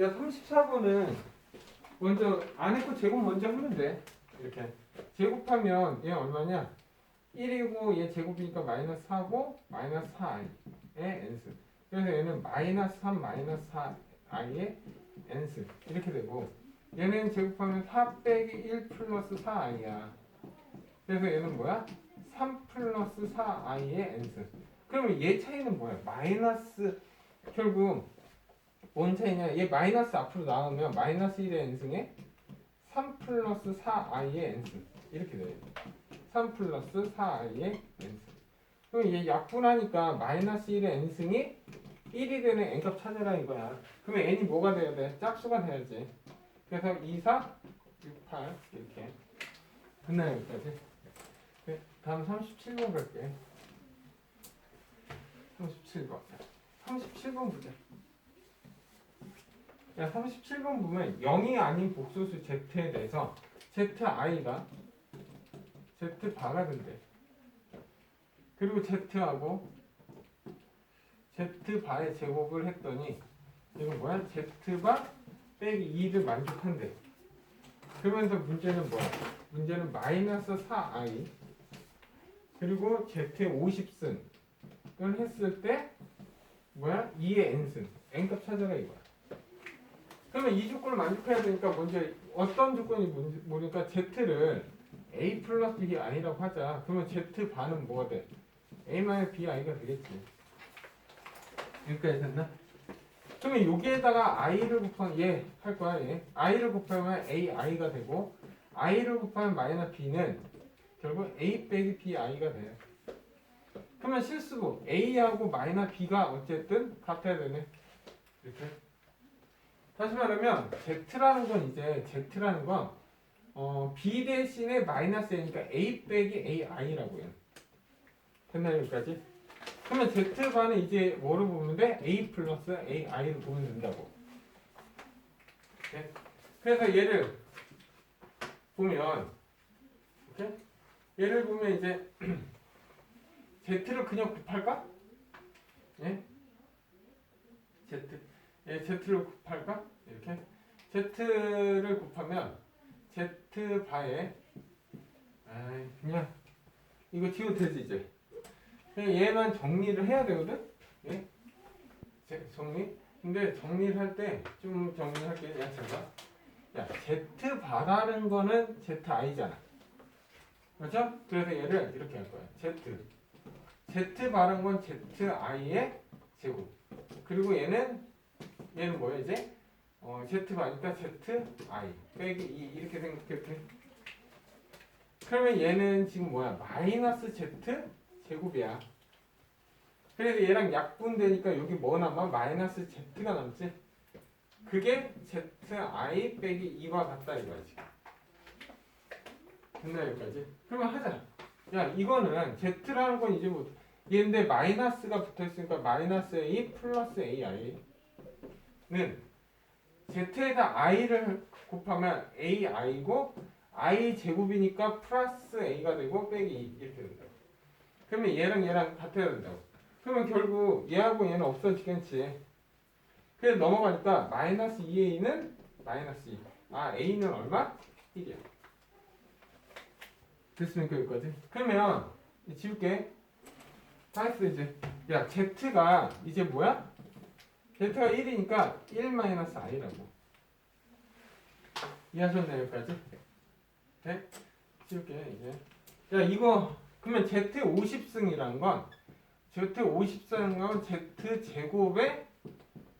야 34번은 먼저 안에 거 제곱 먼저 하면 돼. 이렇게 제곱하면 얘 얼마냐? 1이고 얘 제곱이니까 마이너스 4고 마이너스 4i의 n승. 그래서 얘는 마이너스 3 마이너스 4i의 n승 이렇게 되고 얘는 제곱하면 4 빼기 1 플러스 4i야. 그래서 얘는 뭐야? 3 플러스 4i의 n승. 그러면 얘 차이는 뭐야? 마이너스 결국 뭔 차이냐? 얘 마이너스 앞으로 나오면 마이너스 1의 n승에 3 플러스 4i의 n승 이렇게 돼요. 3 플러스 4i의 n승. 그럼 얘 약분하니까 마이너스 1의 n승이 1이 되는 n값 찾으라 이거야. 그러면 n이 뭐가 돼야 돼? 짝수가 돼야지. 그래서 2, 4, 6, 8 이렇게. 끝나요 여기까지. 네, 다음 37번 갈게. 37번. 37번 보자. 야, 37번 보면 0이 아닌 복소수 z에 대해서 zi가 z 바가 된대. 그리고 z하고 z 바의 제곱을 했더니 이건 뭐야? z 바 빼기 2를 만족한대. 그러면서 문제는 뭐야? 문제는 마이너스 4i 그리고 z의 50승을 했을 때 뭐야? 2의 n승 n값 찾아라 이거야. 그러면 이 조건을 만족해야 되니까 먼저 어떤 조건이 뭔지 모르니까 z를 a 플러스 b이 아니라고 하자. 그러면 z 반은 뭐가 돼? a 마이너스 b i가 되겠지. 여기까지 됐나? 그러면 여기에다가 i를 곱하면 얘 할 거야 얘. i를 곱하면 a i가 되고 i를 곱하면 마이너스 b는 결국 a 빼기 b i가 돼요. 그러면 실수로 a하고 마이너스 b가 어쨌든 같아야 되네. 이렇게. 다시 말하면 z라는 건 이제 z라는 건 어, b 대신에 마이너스 a니까 a 빼기 ai라고요. 됐나요 여기까지? 그러면 z 반은 이제 뭐로 돼? a 플러스 ai를 보면 된다고. 네? 그래서 얘를 보면 이렇게 얘를 보면 이제 z를 그냥 곱할까? 예? z 예, z를 곱할까? 이렇게. Z를 곱하면 z 바에 아 그냥 이거 지워도 되지 이제. 그냥 얘만 정리를 해야 되거든? 예? 제- 정리? 근데 정리를 할 때 좀 정리할게 야 잠깐 야 z 바라는 거는 z i잖아. 그렇죠? 그래서 얘를 이렇게 할 거야. Z. Z 바른 건 z i의 제곱. 그리고 얘는 얘는 뭐야 이제 어, z 바니까 z i 빼기 2 이렇게 생각해도 돼. 그러면 얘는 지금 뭐야 마이너스 z 제곱이야. 그래서 얘랑 약분되니까 여기 뭐 남아 마이너스 z가 남지. 그게 z i 빼기 2와 같다 이거야 지금. 됐나 여기까지? 그러면 하자. 야 이거는 z라는 건 이제 뭐 얘인데 마이너스가 붙어 있으니까 마이너스 a 플러스 ai 는 z에다 i를 곱하면 ai고 i 제곱이니까 플러스 a가 되고 빼기 2 이렇게 된다. 그러면 얘랑 얘랑 같아야 된다고. 그러면 결국 얘하고 얘는 없어지겠지. 그래서 넘어가니까 마이너스 2a는 마이너스 2. 아 a는 얼마? 1이야. 됐습니까 여기까지? 그러면 지울게. 다 했어 이제. 야 z가 이제 뭐야? Z가 1이니까 1 마이너스 i라고. 이해하셨나요 여기까지? 네? 지울게 이제. 야 이거 그러면 z 50승이란 건 z 50승인 건 z 제곱에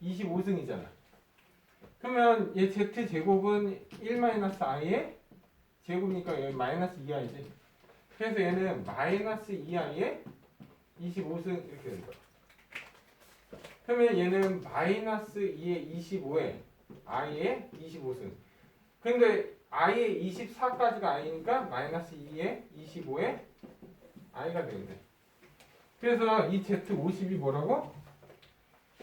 25승이잖아. 그러면 얘 z 제곱은 1 마이너스 i의 제곱이니까 여기 마이너스 2i지. 그래서 얘는 마이너스 2i의 25승 이렇게 된다. 그러면 얘는 마이너스 2의 25에 i의 25승. 근데 i의 24까지가 i니까 마이너스 2의 25에 i가 되겠네. 그래서 이 z50이 뭐라고?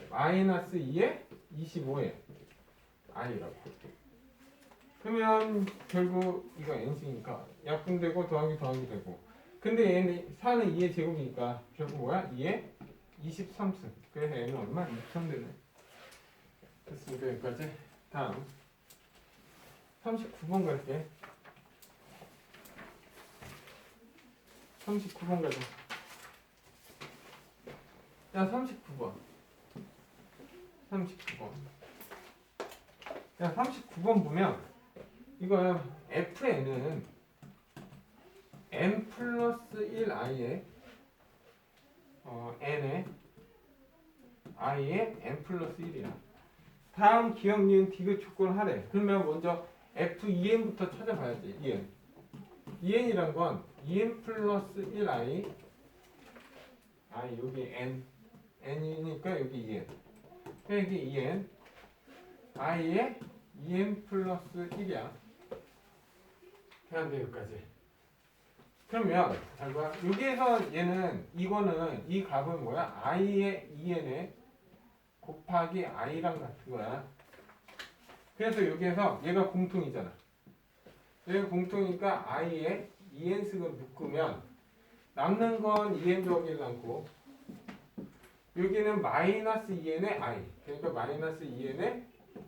마이너스 2의 25에 i라고. 그러면 결국 이거 n승이니까 약분되고 더하기 더하기 되고. 근데 얘는 4는 2의 제곱이니까 결국 뭐야? 2의 23승. 그래서 얘는 얼마? 6천 되네. 됐습니까? 여기까지? 다음 39번 갈게 39번 가자 야 39번 39번 야 39번 보면 이거 fn은 n 플러스 1i에 어, n에 i에 n 플러스 1이야. 다음 기억 니은 디귿 조건 하래 그러면 먼저 f2n부터 찾아봐야지 2n 2n이란 건 2n 플러스 1i i. 여기 n. N이니까 여기 2n 빼기 2n i에 2n 플러스 1이야. 대한대 여기까지. 그러면 잘 봐. 여기에서 얘는 이거는 이 값은 뭐야? i의 2n에 곱하기 i랑 같은 거야. 그래서 여기에서 얘가 공통이잖아. 얘가 공통이니까 i에 2n승을 묶으면 남는 건 2n 더하기를 남고 여기는 마이너스 2n의 i. 그러니까 마이너스 2n의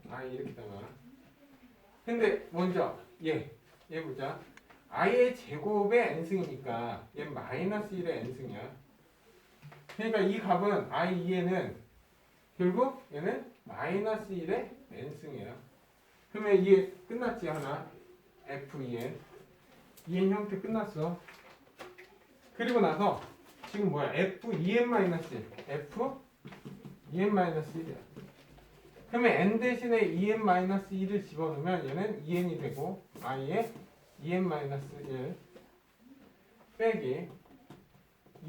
i 이렇게 나와. 근데 먼저 얘, 얘 보자. i의 제곱의 n승이니까 얘 마이너스 1의 n승이야. 그러니까 이 값은 i 2에는 결국 얘는 마이너스 1의 n승이야. 그러면 이게 끝났지 하나 f2n 2n 형태 끝났어. 그리고 나서 지금 뭐야 f2n 마이너스 1 f 2n 마이너스 1이야. 그러면 n 대신에 2n 마이너스 1을 집어넣으면 얘는 2n이 되고 i의 2n-1 빼기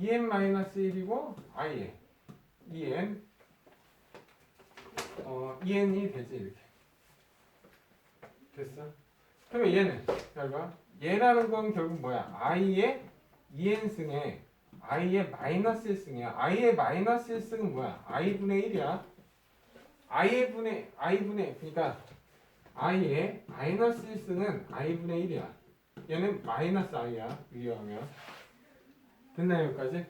2n-1이고 i에 2n 어 2n이 되지 이렇게 됐어? 그러면 얘는 잘봐 얘라는 건 결국 뭐야 i의 2n승에 i의 마이너스 1승이야 i의 마이너스 1승은 뭐야 i분의 1이야 i의 분의 i분의 그러니까 i의 마이너스 1승은 i분의 1이야. 얘는 마이너스 i야. 위하면 됐나요 여기까지?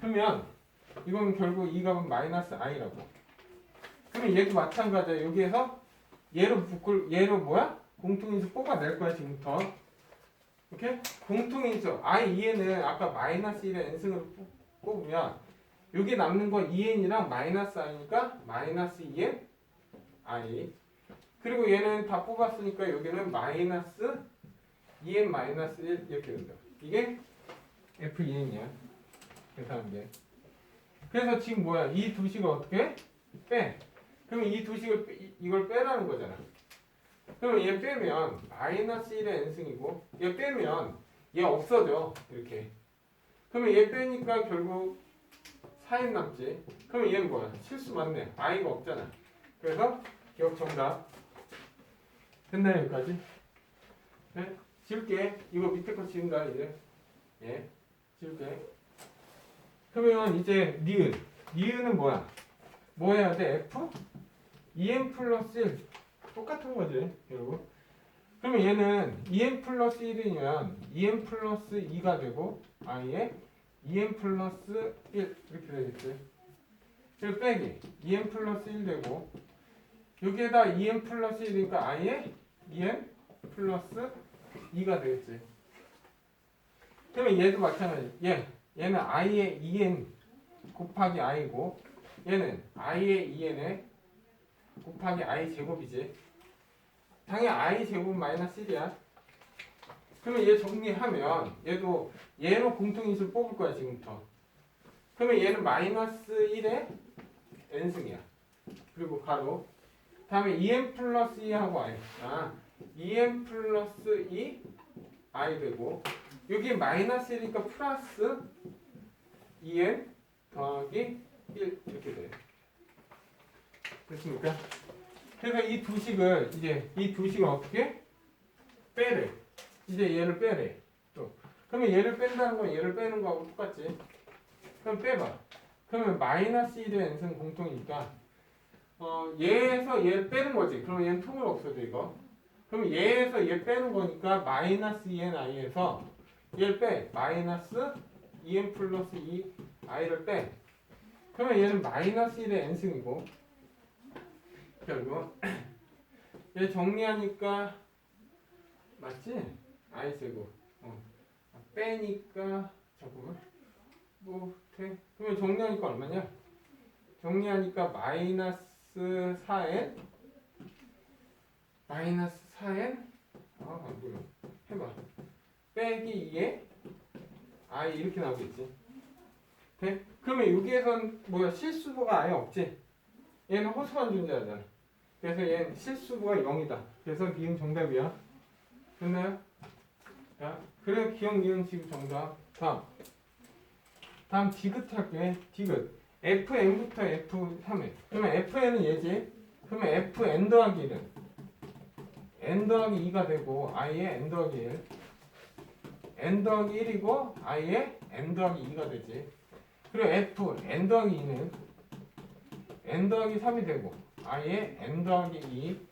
그러면 이건 결국 이 값은 마이너스 i라고. 그러면 얘도 마찬가지야. 여기에서 얘로 묶을 얘로 뭐야? 공통인수 뽑아낼 거야 지금부터. 오케이? 공통인수 i 2n은 아까 마이너스 1의 n승으로 뽑- 뽑으면 여기 남는 건 2n이랑 마이너스 i니까 마이너스 2n i 그리고 얘는 다 뽑았으니까 여기는 마이너스 2n 마이너스 1 이렇게 된다. 이게 f2n이야. 계산한 게. 그래서 지금 뭐야? 이 두 식을 어떻게 빼? 그러면 이두 식을 빼- 이- 이걸 빼라는 거잖아. 그러면 얘 빼면 마이너스 1의 n승이고 얘 빼면 얘 없어져. 이렇게. 그러면 얘 빼니까 결국 4n 남지. 그러면 얘는 뭐야? 실수 맞네. i가 없잖아. 그래서 기억 정답. 됐나요 여기까지? 네? 지울게 이거 밑에 거 지운다 이제 예 지울게 그러면 이제 니은 니은은 뭐야? 뭐 해야 돼? F? 2n 플러스 1 똑같은 거지 결국 그러면 얘는 2n 플러스 1이면 2n 플러스 2가 되고 i에 2n 플러스 1 이렇게 되겠지 그리고 빼기 2n 플러스 1 되고 여기에다 2n 플러스 1이니까 i에 2n 플러스 2가 되겠지. 그러면 얘도 마찬가지. 얘 얘는 i의 2n 곱하기 i고 얘는 i의 2n에 곱하기 i 제곱이지. 당연히 i 제곱 마이너스 1이야. 그러면 얘 정리하면 얘도 얘로 공통인수를 뽑을 거야 지금부터. 그러면 얘는 마이너스 1의 n승이야. 그리고 가로 다음에 2n 플러스 2하고 i. 아, 2n 플러스 2 i 되고 여기 마이너스 1이니까 플러스 2n 더하기 1 이렇게 돼. 됐습니까? 그래서 이 두 식을 이제 이 두 식을 어떻게 빼래. 이제 얘를 빼래. 또 그러면 얘를 뺀다는 건 얘를 빼는 거하고 똑같지. 그럼 빼봐. 그러면 마이너스 1의 n승 공통이니까 어, 얘에서 얘 빼는 거지. 그러면 얘는 통으로 없어져 이거. 그럼 얘에서 얘 빼는 거니까 마이너스 2n i에서 얘를 빼. 마이너스 2n 플러스 2 i를 빼. 그러면 얘는 마이너스 1의 n승이고 결국 얘 정리하니까 맞지? i 제곱. 어. 아, 빼니까 잠깐만. 뭐 돼? 그러면 정리하니까 얼마냐? 정리하니까 마이너스 4n 마이너스 4n 아 뭐야 해봐 빼기 2에 i 이렇게 나오겠지 돼? 그러면 여기에선 뭐야 실수부가 아예 없지 얘는 허수한 존재하잖아 그래서 얘는 실수부가 0이다. 그래서 니은 정답이야. 됐나요? 자 그래 기억 니은 지금 정답. 다음. 다음 디귿 할게. 디귿. Fn부터 f3에 그러면 fn은 얘지. 그러면 fn 더하기 1은 n 더하기 2가 되고 i의 n 더하기 1 n 더하기 1이고 i의 n 더하기 2가 되지. 그리고 f n 더하기 2는 n 더하기 3이 되고 i의 n 더하기 2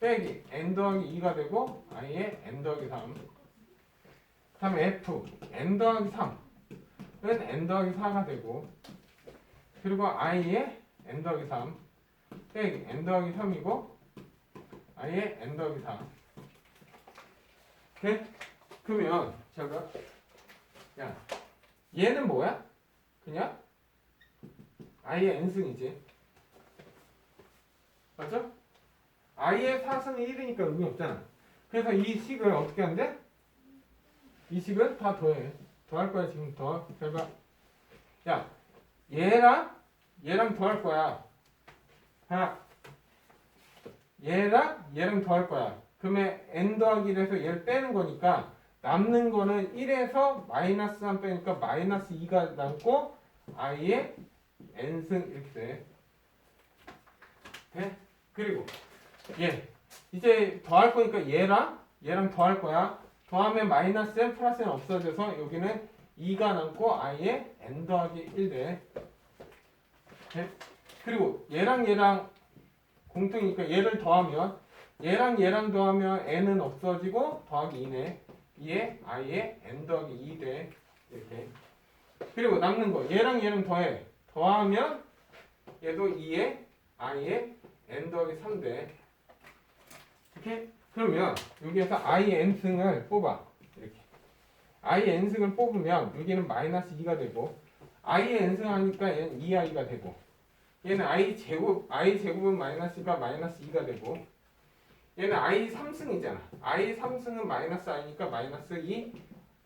빼기 n 더하기 2가 되고 i의 n 더하기 3 다음에 f n 더하기 3은 n 더하기 4가 되고 그리고 i의 n 더하기 3 빼기 n 더하기 3이고 i의 n 더하기 4 오케이? 그러면 제가 야 얘는 뭐야? 그냥 i의 n승이지 맞죠? i의 4승이 1이니까 의미 없잖아 그래서 이 식을 어떻게 한대? 이 식을 다 더해 더할 거야 지금 더 결과 야 얘랑 얘랑 더할 거야 하나 얘랑 얘랑 더할 거야 그러면 n 더하기 1에서 얘를 빼는 거니까 남는 거는 1에서 마이너스 3 빼니까 마이너스 2가 남고 i의 n승 이렇게 돼. 돼? 그리고 얘 이제 더할 거니까 얘랑 얘랑 더할 거야. 더하면 마이너스 n 플러스 n 없어져서 여기는 2가 남고 i의 n 더하기 1 돼. 돼? 그리고 얘랑 얘랑 공통이니까 얘를 더하면 얘랑 얘랑 더하면 n은 없어지고 더하기 2네. 2에 i의 n 더하기 2 돼. 이렇게. 그리고 남는 거 얘랑 얘랑 더해. 더하면 얘도 2에 i의 n 더하기 3 돼. 이렇게. 그러면 여기에서 i n승을 뽑아. 이렇게. i n승을 뽑으면 여기는 마이너스 2가 되고 i n승 하니까 얘는 2i가 되고 얘는 i 제곱 i 제곱은 마이너스가 마이너스 2가 되고 얘는 i 3승이잖아. i 3승은 마이너스 i니까 마이너스 2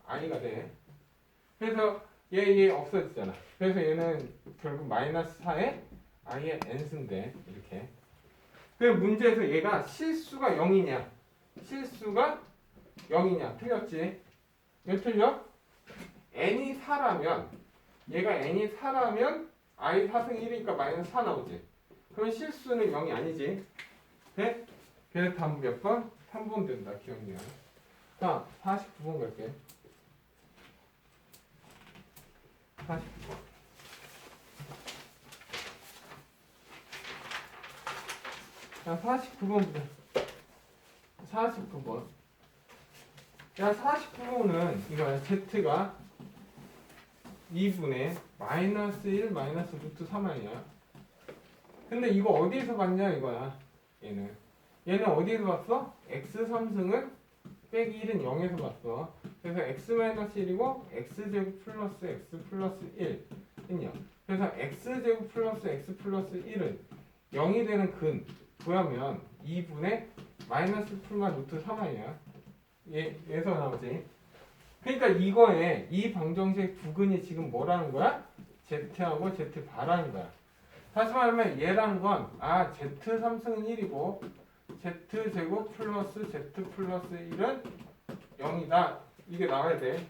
i가 돼. 그래서 얘 얘 없어지잖아. 그래서 얘는 결국 마이너스 4에 i의 n승 돼. 이렇게. 그 문제에서 얘가 실수가 0이냐 실수가 0이냐 틀렸지? 왜 틀려? n이 4라면 얘가 n이 4라면 i 4승 1이니까 마이너스 4 나오지. 그럼 실수는 0이 아니지. 돼? 그래서 다음 몇 번? 3번 된다. 기억력. 자, 49번 갈게. 49번. 자, 49번 보자. 49번. 야, 49번은 이거야. Z가 2분의 마이너스 1 마이너스 루트 3 아니야. 근데 이거 어디에서 봤냐 이거야. 얘는. 얘는 어디에서 봤어? x 3승은 빼기 1은 0에서 봤어. 그래서 x-1이고 x제곱 플러스 x 플러스 1은 0. 그래서 x제곱 플러스 x 플러스 1은 0이 되는 근 구하면 2분의 마이너스 풀마 루트 3 아니야. 얘, 얘서 나오지. 그러니까 이거에 이 방정식 부근이 지금 뭐라는 거야? z하고 z 바라는 거야. 다시 말하면 얘라는 건 아 z 3승은 1이고 z 제곱 플러스 z 플러스 1은 0이다. 이게 나와야 돼.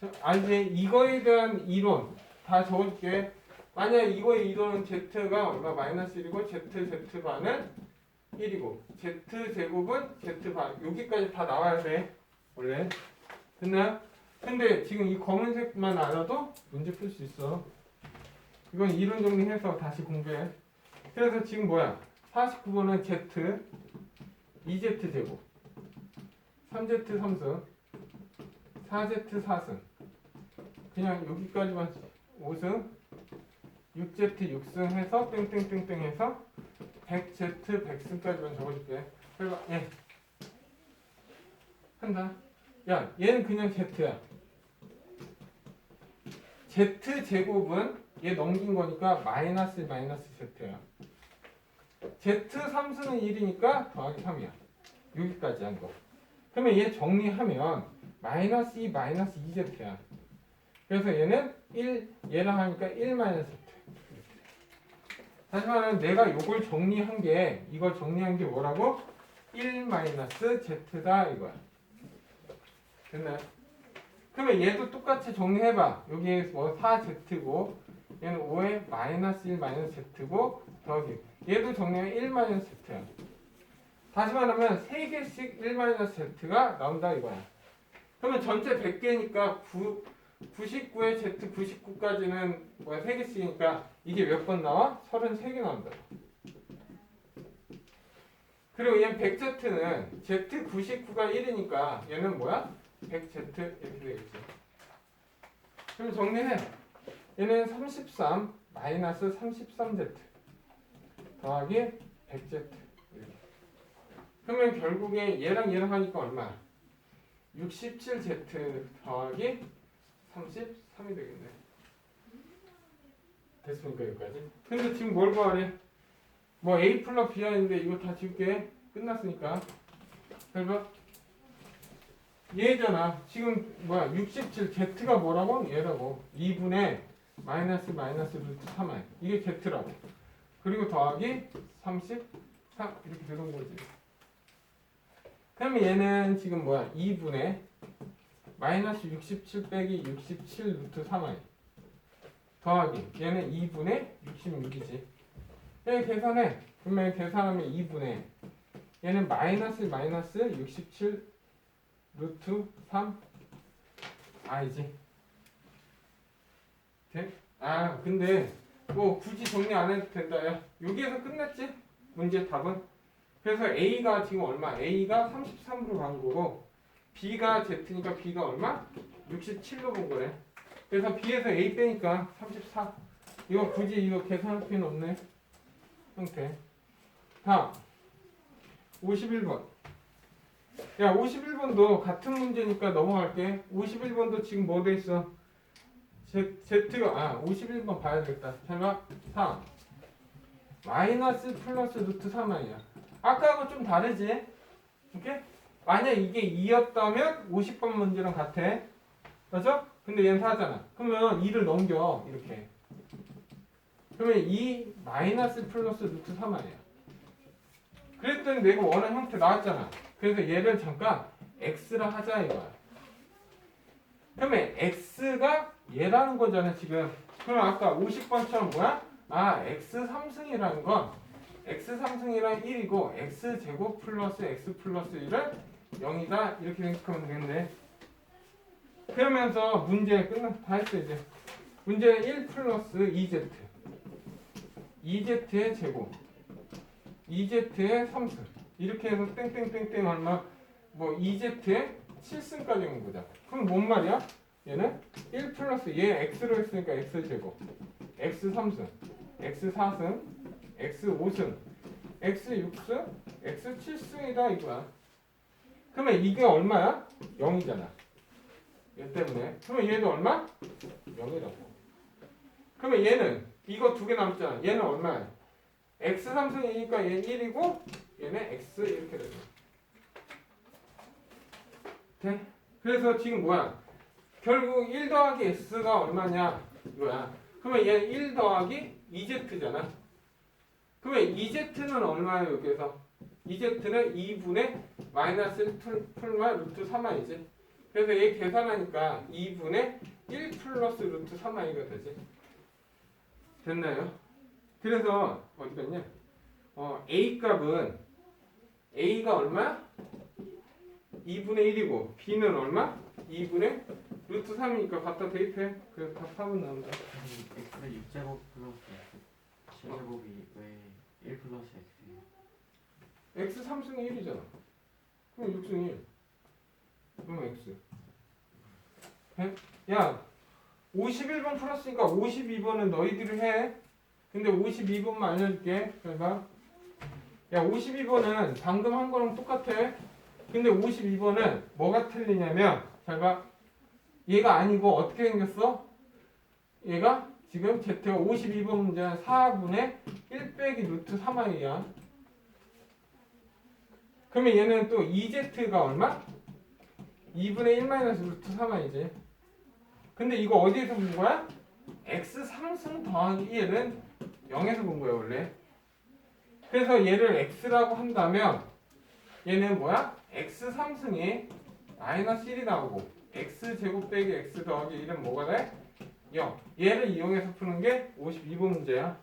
자, 아 이제 이거에 대한 이론 다 적어줄게. 만약 이거의 이론은 z가 얼마 마이너스 1이고 z z 반은 1이고 z 제곱은 z 반 여기까지 다 나와야 돼. 원래 됐나요? 근데 지금 이 검은색만 알아도 문제 풀 수 있어. 이건 이론 정리해서 다시 공부해. 그래서 지금 뭐야? 49번은 Z, 2Z 제곱, 3Z 3승, 4Z 4승. 그냥 여기까지만 5승, 6Z 6승 해서 땡땡땡땡 해서 100Z 100승까지만 적어줄게. 해봐. 예. 한다. 야, 얘는 그냥 Z야. Z 제곱은 얘 넘긴 거니까 마이너스 마이너스 Z야. Z 3승은 1이니까 더하기 3이야. 여기까지 한 거. 그러면 얘 정리하면 마이너스 2 마이너스 2Z야. 그래서 얘는 1 얘랑 하니까 1 마이너스. 다시 말하면 내가 요걸 정리한 게 이걸 정리한 게 뭐라고? 1 마이너스 Z다 이거야. 됐나요? 그러면 얘도 똑같이 정리해봐. 여기 뭐 4Z고 얘는 5에 마이너스 1 마이너스 Z고 더하기 얘도 정리하면 1 마이너스 Z야. 다시 말하면 3개씩 1 마이너스 Z가 나온다 이거야. 그러면 전체 100개니까 9, 99에 Z 99까지는 뭐야 3개씩이니까 이게 몇 번 나와? 33개 나온다. 그리고 얘는 100Z는 Z 99가 1이니까 얘는 뭐야? 100Z 이렇게 되겠지. 그럼 정리해. 얘는 33 마이너스 33Z 더하기 100Z 이렇게. 그러면 결국에 얘랑 얘랑 하니까 얼마? 67Z 더하기 33이 되겠네. 됐습니까 여기까지? 근데 지금 뭘 구하래? 뭐 A 플러스 B가 있는데 이거 다 지울게 끝났으니까 잘 봐. 얘잖아. 지금 뭐야 67 Z가 뭐라고? 얘라고 2분의 마이너스 마이너스 루트 3i 이게 Z라고 그리고 더하기 33 이렇게 되는 거지. 그러면 얘는 지금 뭐야 2분의 마이너스 67 빼기 67 루트 3i 더하기 얘는 2분의 66이지 얘 계산해 그러면 계산하면 2분의 얘는 마이너스 마이너스 67 루트 3 i지 돼? 아 근데 뭐 굳이 정리 안 해도 된다 야 여기에서 끝났지? 문제 답은 그래서 A가 지금 얼마? A가 33으로 간 거고 B가 Z니까 B가 얼마? 67로 본 거네. 그래서 B에서 A 빼니까 34. 이거 굳이 이거 계산할 필요는 없네. 형태. 다음. 51번. 야, 51번도 같은 문제니까 넘어갈게. 51번도 지금 뭐 돼 있어? Z, Z가, 아, 51번 봐야 되겠다. 잘 봐. 3. 마이너스 플러스 루트 3i야. 아까하고 좀 다르지? 오케이? 만약 이게 2였다면 50번 문제랑 같아. 맞죠? 근데 얘는 4잖아. 그러면 2를 넘겨. 이렇게. 그러면 2 마이너스 플러스 루트 3i야. 그랬더니 내가 원하는 형태 나왔잖아. 그래서 얘를 잠깐 x라 하자 이거야. 그러면 x가 얘라는 거잖아 지금. 그럼 아까 50번처럼 뭐야? 아 x 3승이라는 건 x 3승이란 1이고 x 제곱 플러스 x 플러스 1은 0이다 이렇게 생각하면 되겠네. 그러면서 문제 끝나 다 했어 이제. 문제는 1 플러스 2z 2z의 제곱 2z의 3승 이렇게 해서 땡땡땡땡 얼마 뭐 2z의 7승까지 온 거잖아. 그럼 뭔 말이야? 얘는 1 플러스 얘 x로 했으니까 x 제곱 x 3승 x 4승 x 5승 x 6승 x 7승이다 이거야. 그러면 이게 얼마야? 0이잖아. 얘 때문에. 그러면 얘도 얼마? 0이라고. 그러면 얘는 이거 두 개 남잖아. 얘는 얼마야? x 3승이니까 얘 1이고 얘는 x 이렇게 되죠. 돼? 그래서 지금 뭐야? 결국 1 더하기 x가 얼마냐? 이거야. 그러면 얘는 1 더하기 2z잖아. 그러면 2z는 얼마예요, 여기에서? 2z는 2분의 마이너스 1 풀- 풀마 루트 3i지. 그래서 얘 계산하니까 2분의 1 플러스 루트 3i가 되지. 됐나요? 그래서 어디 갔냐? 어, a 값은 a가 얼마? 2분의 1이고 b는 얼마? 2분의 루트 3이니까 갖다 대입해. 그래서 답 3은 나온다. x는 6제곱 플러스 7제곱이 왜 1 플러스 x예요? x 3승이 1이잖아. 그럼 6승이 1. 그럼 x. 돼? 야, 51번 풀었으니까 52번은 너희들이 해. 근데 52번만 알려줄게. 잘 봐. 야 52번은 방금 한 거랑 똑같아. 근데 52번은 뭐가 틀리냐면 잘 봐. 얘가 아니고 어떻게 생겼어? 얘가 지금 Z가 52번 문제는 4분의 1 빼기 루트 3i야. 그러면 얘는 또 2Z가 얼마? 2분의 1 마이너스 루트 3i지. 근데 이거 어디에서 본 거야? x 3승 더하기 1은 0에서 본 거야 원래. 그래서 얘를 x라고 한다면 얘는 뭐야? x 3승이 마이너스 1이 나오고 x 제곱 빼기 x 더하기 1은 뭐가 돼? 0. 얘를 이용해서 푸는 게 52번 문제야.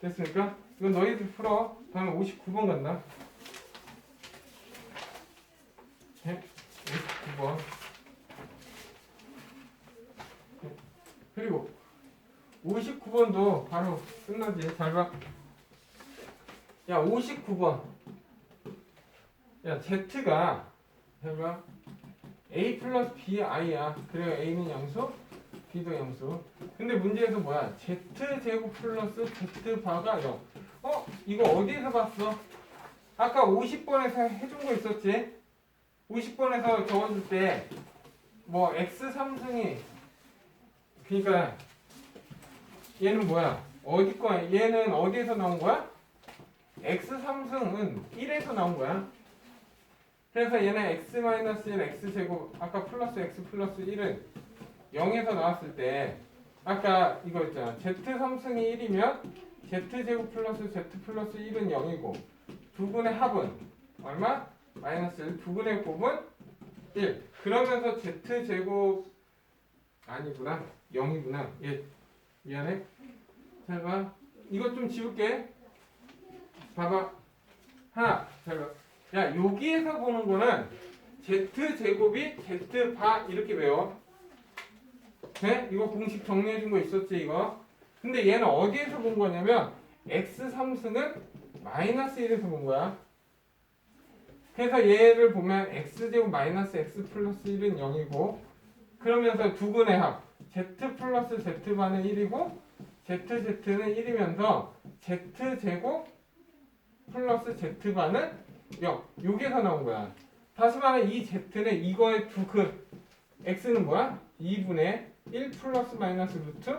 됐습니까? 이건 너희들 풀어. 다음에 59번 간다. 네? 59번. 그리고 59번도 바로 끝나지. 잘 봐. 야, 59번. 야, Z가 잘 봐. A 플러스 BI야. 그래요. A는 양수, B도 양수. 근데 문제에서 뭐야? Z 제곱 플러스 Z 바가 0. 어? 이거 어디에서 봤어? 아까 50번에서 해준 거 있었지? 50번에서 적어줄 때 뭐 x 3승이 그러니까 얘는 뭐야? 어디 거야? 얘는 어디에서 나온 거야? x 3승은 1에서 나온 거야. 그래서 얘는 x 마이너스 1 x 제곱 아까 플러스 x 플러스 1은 0에서 나왔을 때 아까 이거 있잖아. z 3승이 1이면 z 제곱 플러스 z 플러스 1은 0이고 두 분의 합은 얼마? 마이너스 1. 두 분의 곱은 1. 그러면서 z 제곱 아니구나. 0이구나. 예. 미안해. 잘 봐. 이것 좀 지울게. 봐봐. 하나. 잘 봐. 야, 여기에서 보는 거는 z 제곱이 z 바 이렇게 외워. 네? 이거 공식 정리해 준 거 있었지, 이거? 근데 얘는 어디에서 본 거냐면 x 3승은 마이너스 1에서 본 거야. 그래서 얘를 보면 x제곱 마이너스 x 플러스 1은 0이고 그러면서 두 근의 합 z 플러스 z반은 1이고 zz는 1이면서 z제곱 플러스 z반은 0 여기에서 나온 거야 다시 말해 이 z는 이거의 두근 x는 뭐야? 2분의 1 플러스 마이너스 루트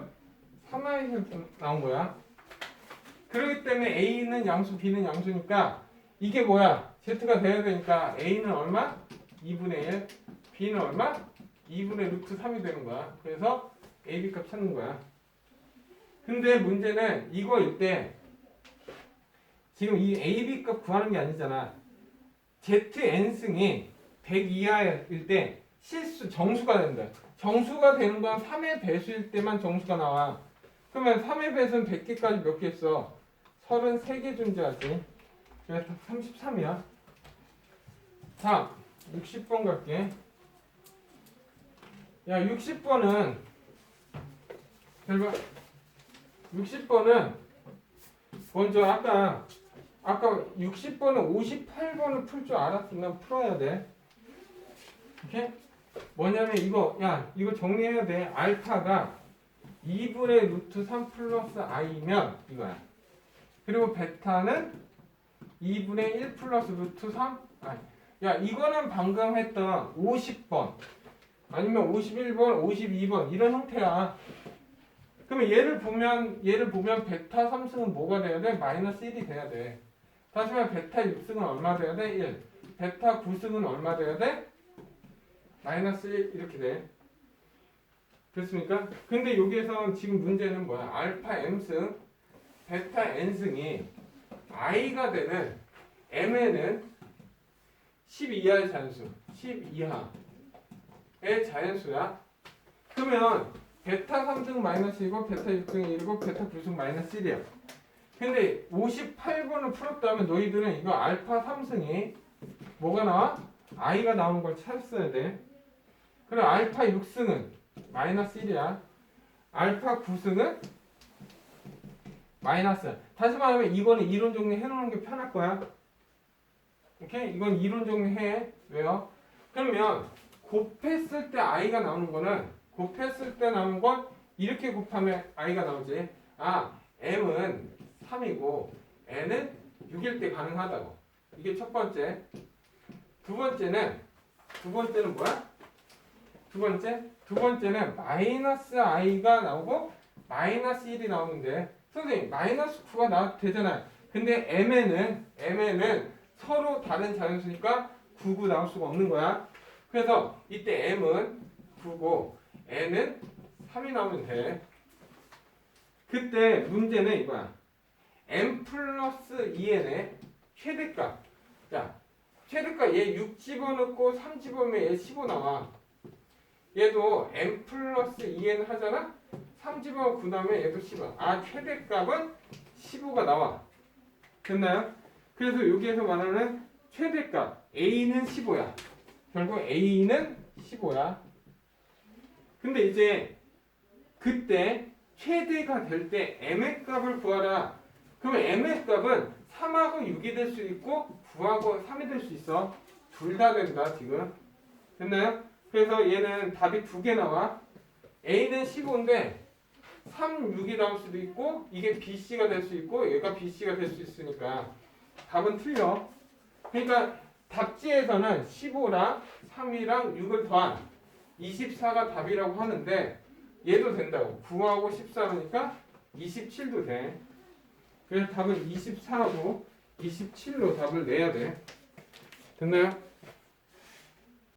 3i에서 나온 거야 그렇기 때문에 a는 양수 b는 양수니까 이게 뭐야? z가 돼야 되니까 a는 얼마? 2분의 1 b는 얼마? 2분의 루트 3이 되는 거야 그래서 ab 값 찾는 거야 근데 문제는 이거일 때 지금 이 ab 값 구하는 게 아니잖아 zn승이 100 이하일 때 실수 정수가 된다 정수가 되는 건 3의 배수일 때만 정수가 나와 그러면 3의 배수는 100개까지 몇 개 있어? 33개 존재하지 그래서 33이야. 자, 60번 갈게. 야, 60번은 봐 60번은 먼저 아까 아까 60번은 58번을 풀 줄 알았으면 풀어야 돼. 오케이? 뭐냐면 이거 야, 이거 정리해야 돼. 알파가 2분의 루트 3 플러스 i면 이거야. 그리고 베타는 2분의 1 플러스 루트 3? 아니. 야, 이거는 방금 했던 50번. 아니면 51번, 52번. 이런 형태야. 그러면 얘를 보면, 얘를 보면 베타 3승은 뭐가 돼야 돼? 마이너스 1이 돼야 돼. 다시 말해, 베타 6승은 얼마 돼야 돼? 1. 베타 9승은 얼마 돼야 돼? 마이너스 1. 이렇게 돼. 됐습니까? 근데 여기에서 지금 문제는 뭐야? 알파 m승, 베타 n승이 i가 되는 m에는 10 이하의 자연수, 10 이하의 자연수야. 그러면 베타 3승 마이너스 1이고 베타 6승이 1이고 베타 9승 마이너스 1이야. 근데 58번을 풀었다면 너희들은 이거 알파 3승이 뭐가 나와? i가 나오는 걸 찾았어야 돼. 그럼 알파 6승은 마이너스 1이야. 알파 9승은 마이너스. 다시 말하면 이거는 이론 정리 해놓는 게 편할 거야. 오케이? 이건 이론 정리 해. 왜요? 그러면 곱했을 때 i가 나오는 거는 곱했을 때 나오는 건 이렇게 곱하면 i가 나오지. 아, m은 3이고 n은 6일 때 가능하다고. 이게 첫 번째. 두 번째는 두 번째는 뭐야? 두 번째? 두 번째는 마이너스 i가 나오고 마이너스 1이 나오는데 선생님 마이너스 9가 나와도 되잖아요. 근데 m에는 m에는 서로 다른 자연수니까 9, 9 나올 수가 없는 거야. 그래서 이때 m은 9고 n은 3이 나오면 돼. 그때 문제는 이거야. m 플러스 2n의 최대값. 자, 최대값 얘 6 집어넣고 3 집어넣으면 얘 15 나와. 얘도 m 플러스 2n 하잖아? 3 집어넣고 9 나오면 얘도 15. 아, 최대값은 15가 나와. 됐나요? 그래서 여기에서 말하는 최대값 a는 15야. 결국 a는 15야. 근데 이제 그때 최대가 될 때 m의 값을 구하라. 그럼 m의 값은 3하고 6이 될 수 있고 9하고 3이 될 수 있어. 둘 다 된다 지금. 됐나요? 그래서 얘는 답이 두 개 나와. a는 15인데 3, 6이 나올 수도 있고 이게 bc가 될 수 있고 얘가 bc가 될 수 있으니까 답은 틀려. 그러니까 답지에서는 15랑 3이랑 6을 더한 24가 답이라고 하는데 얘도 된다고. 9하고 14니까 27도 돼. 그래서 답은 24하고 27로 답을 내야 돼. 됐나요?